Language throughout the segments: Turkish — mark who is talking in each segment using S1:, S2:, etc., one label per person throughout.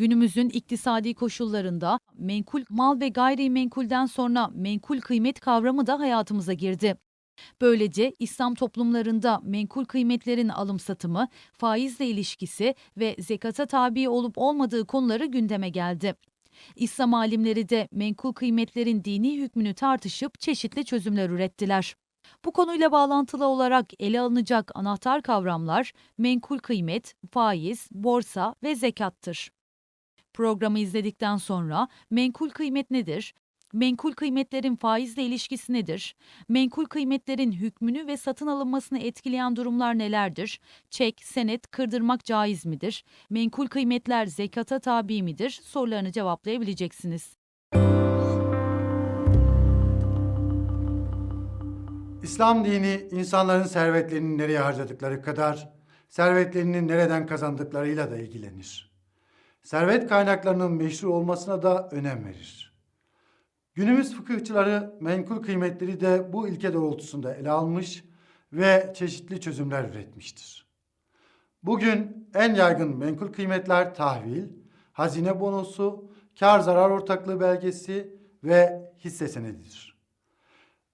S1: Günümüzün iktisadi koşullarında menkul mal ve gayrimenkulden sonra menkul kıymet kavramı da hayatımıza girdi. Böylece İslam toplumlarında menkul kıymetlerin alım satımı, faizle ilişkisi ve zekata tabi olup olmadığı konuları gündeme geldi. İslam alimleri de menkul kıymetlerin dini hükmünü tartışıp çeşitli çözümler ürettiler. Bu konuyla bağlantılı olarak ele alınacak anahtar kavramlar menkul kıymet, faiz, borsa ve zekattır. Programı izledikten sonra menkul kıymet nedir? Menkul kıymetlerin faizle ilişkisi nedir? Menkul kıymetlerin hükmünü ve satın alınmasını etkileyen durumlar nelerdir? Çek, senet, kırdırmak caiz midir? Menkul kıymetler zekata tabi midir? Sorularını cevaplayabileceksiniz.
S2: İslam dini insanların servetlerini nereye harcadıkları kadar servetlerini nereden kazandıklarıyla da ilgilenir. Servet kaynaklarının meşru olmasına da önem verir. Günümüz fıkıhçıları menkul kıymetleri de bu ilke doğrultusunda ele almış ve çeşitli çözümler üretmiştir. Bugün en yaygın menkul kıymetler tahvil, hazine bonosu, kar zarar ortaklığı belgesi ve hisse senedidir.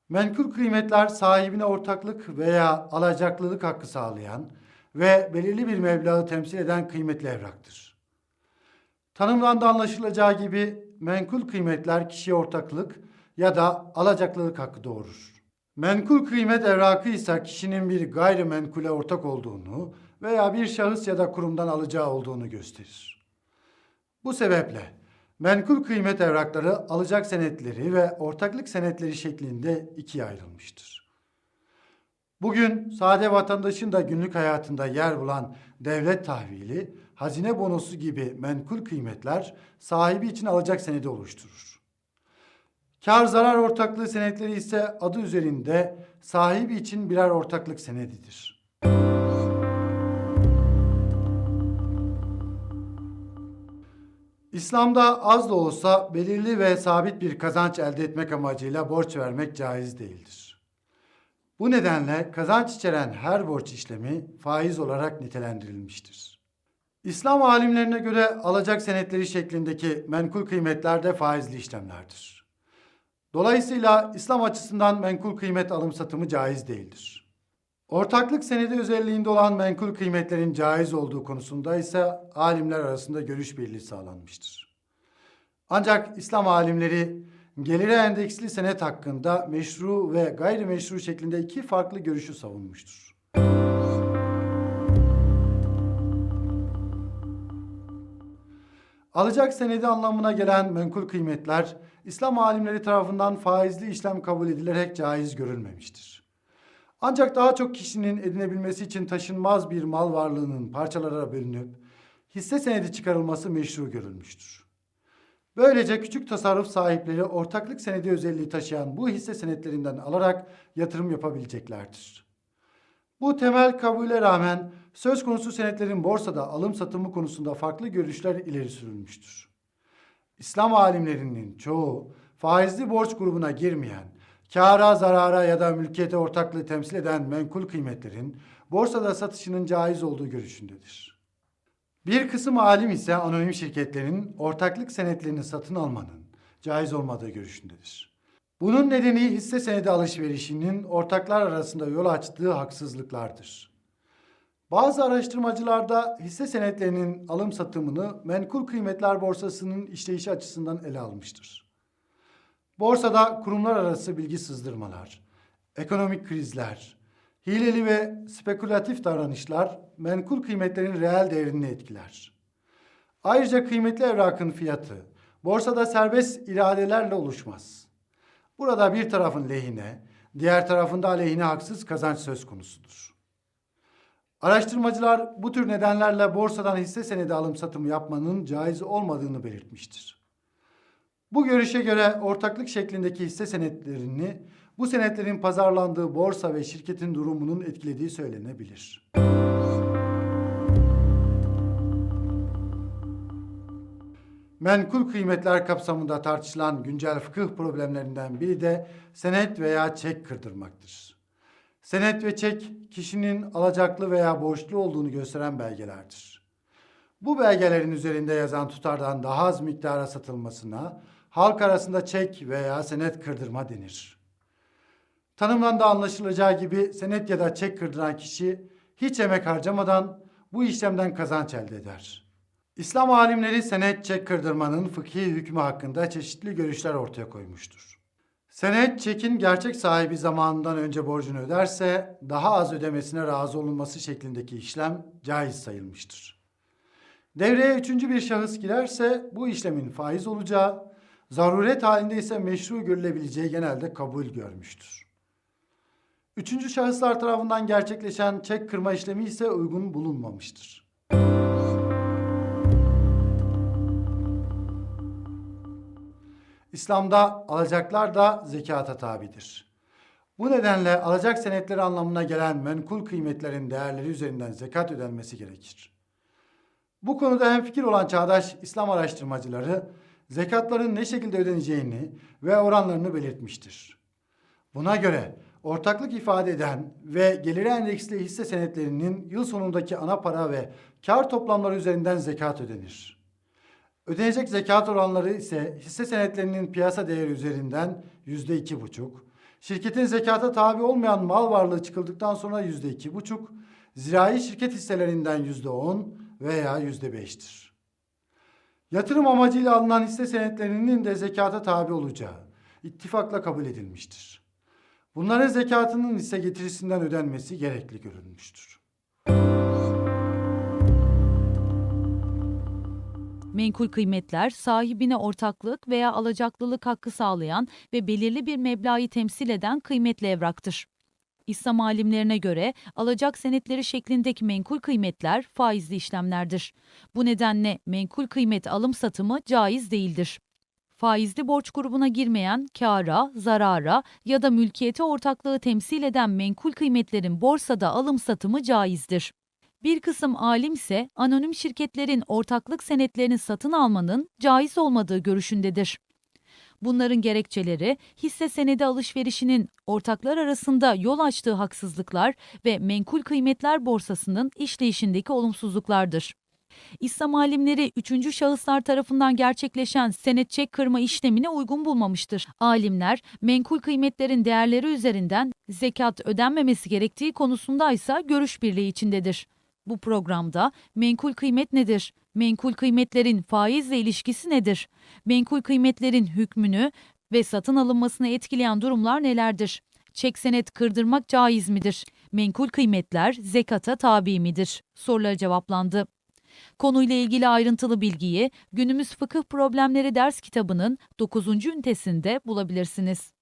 S2: Menkul kıymetler sahibine ortaklık veya alacaklılık hakkı sağlayan ve belirli bir meblağı temsil eden kıymetli evraktır. Tanımdan da anlaşılacağı gibi menkul kıymetler kişiye ortaklık ya da alacaklılık hakkı doğurur. Menkul kıymet evrakı ise kişinin bir gayrimenkule ortak olduğunu veya bir şahıs ya da kurumdan alacağı olduğunu gösterir. Bu sebeple menkul kıymet evrakları alacak senetleri ve ortaklık senetleri şeklinde ikiye ayrılmıştır. Bugün sade vatandaşın da günlük hayatında yer bulan devlet tahvili, hazine bonosu gibi menkul kıymetler sahibi için alacak senedi oluşturur. Kar zarar ortaklığı senetleri ise adı üzerinde sahibi için birer ortaklık senedidir. İslam'da az da olsa belirli ve sabit bir kazanç elde etmek amacıyla borç vermek caiz değildir. Bu nedenle kazanç içeren her borç işlemi faiz olarak nitelendirilmiştir. İslam alimlerine göre alacak senetleri şeklindeki menkul kıymetler de faizli işlemlerdir. Dolayısıyla İslam açısından menkul kıymet alım satımı caiz değildir. Ortaklık senedi özelliğinde olan menkul kıymetlerin caiz olduğu konusunda ise alimler arasında görüş birliği sağlanmıştır. Ancak İslam alimleri gelire endeksli senet hakkında meşru ve gayrimeşru şeklinde iki farklı görüşü savunmuştur. Alacak senedi anlamına gelen menkul kıymetler İslam alimleri tarafından faizli işlem kabul edilerek caiz görülmemiştir. Ancak daha çok kişinin edinebilmesi için taşınmaz bir mal varlığının parçalara bölünüp hisse senedi çıkarılması meşru görülmüştür. Böylece küçük tasarruf sahipleri ortaklık senedi özelliği taşıyan bu hisse senetlerinden alarak yatırım yapabileceklerdir. Bu temel kabule rağmen söz konusu senetlerin borsada alım satımı konusunda farklı görüşler ileri sürülmüştür. İslam alimlerinin çoğu faizli borç grubuna girmeyen, kâra, zarara ya da mülkiyete ortaklığı temsil eden menkul kıymetlerin borsada satışının caiz olduğu görüşündedir. Bir kısım alim ise anonim şirketlerin ortaklık senetlerini satın almanın caiz olmadığı görüşündedir. Bunun nedeni hisse senedi alışverişinin ortaklar arasında yol açtığı haksızlıklardır. Bazı araştırmacılar hisse senetlerinin alım satımını menkul kıymetler borsasının işleyişi açısından ele almıştır. Borsada kurumlar arası bilgi sızdırmalar, ekonomik krizler, hileli ve spekülatif davranışlar menkul kıymetlerin reel değerini etkiler. Ayrıca kıymetli evrakın fiyatı borsada serbest iradelerle oluşmaz. Burada bir tarafın lehine, diğer tarafında aleyhine haksız kazanç söz konusudur. Araştırmacılar bu tür nedenlerle borsadan hisse senedi alım satımı yapmanın caiz olmadığını belirtmiştir. Bu görüşe göre ortaklık şeklindeki hisse senetlerini bu senetlerin pazarlandığı borsa ve şirketin durumunun etkilediği söylenebilir. Menkul kıymetler kapsamında tartışılan güncel fıkıh problemlerinden biri de senet veya çek kırdırmaktır. Senet ve çek kişinin alacaklı veya borçlu olduğunu gösteren belgelerdir. Bu belgelerin üzerinde yazan tutardan daha az miktara satılmasına halk arasında çek veya senet kırdırma denir. Tanımdan da anlaşılacağı gibi senet ya da çek kırdıran kişi hiç emek harcamadan bu işlemden kazanç elde eder. İslam alimleri senet çek kırdırmanın fıkhi hükmü hakkında çeşitli görüşler ortaya koymuştur. Senet çekin gerçek sahibi zamanından önce borcunu öderse daha az ödemesine razı olunması şeklindeki işlem caiz sayılmıştır. Devreye üçüncü bir şahıs girerse bu işlemin faiz olacağı, zaruret halinde ise meşru görülebileceği genelde kabul görmüştür. Üçüncü şahıslar tarafından gerçekleşen çek kırma işlemi ise uygun bulunmamıştır. İslam'da alacaklar da zekata tabidir. Bu nedenle alacak senetleri anlamına gelen menkul kıymetlerin değerleri üzerinden zekat ödenmesi gerekir. Bu konuda hemfikir olan çağdaş İslam araştırmacıları zekatların ne şekilde ödeneceğini ve oranlarını belirtmiştir. Buna göre ortaklık ifade eden ve geliri endeksli hisse senetlerinin yıl sonundaki ana para ve kar toplamları üzerinden zekat ödenir. Ödenecek zekat oranları ise hisse senetlerinin piyasa değeri üzerinden yüzde iki buçuk, şirketin zekata tabi olmayan mal varlığı çıkıldıktan sonra yüzde iki buçuk, zirai şirket hisselerinden yüzde on veya yüzde beştir. Yatırım amacıyla alınan hisse senetlerinin de zekata tabi olacağı ittifakla kabul edilmiştir. Bunların zekatının ise getirisinden ödenmesi gerekli görülmüştür.
S1: Menkul kıymetler sahibine ortaklık veya alacaklılık hakkı sağlayan ve belirli bir meblağı temsil eden kıymetli evraktır. İslam alimlerine göre alacak senetleri şeklindeki menkul kıymetler faizli işlemlerdir. Bu nedenle menkul kıymet alım satımı caiz değildir. Faizli borç grubuna girmeyen kâra, zarara ya da mülkiyete ortaklığı temsil eden menkul kıymetlerin borsada alım satımı caizdir. Bir kısım alim ise anonim şirketlerin ortaklık senetlerini satın almanın caiz olmadığı görüşündedir. Bunların gerekçeleri hisse senedi alışverişinin ortaklar arasında yol açtığı haksızlıklar ve menkul kıymetler borsasının işleyişindeki olumsuzluklardır. İslam alimleri üçüncü şahıslar tarafından gerçekleşen senet çek kırma işlemine uygun bulmamıştır. Alimler menkul kıymetlerin değerleri üzerinden zekat ödenmemesi gerektiği konusunda ise görüş birliği içindedir. Bu programda menkul kıymet nedir? Menkul kıymetlerin faizle ilişkisi nedir? Menkul kıymetlerin hükmünü ve satın alınmasını etkileyen durumlar nelerdir? Çek senet kırdırmak caiz midir? Menkul kıymetler zekata tabi midir? Soruları cevaplandı. Konuyla ilgili ayrıntılı bilgiyi Günümüz Fıkıh Problemleri ders kitabının 9. ünitesinde bulabilirsiniz.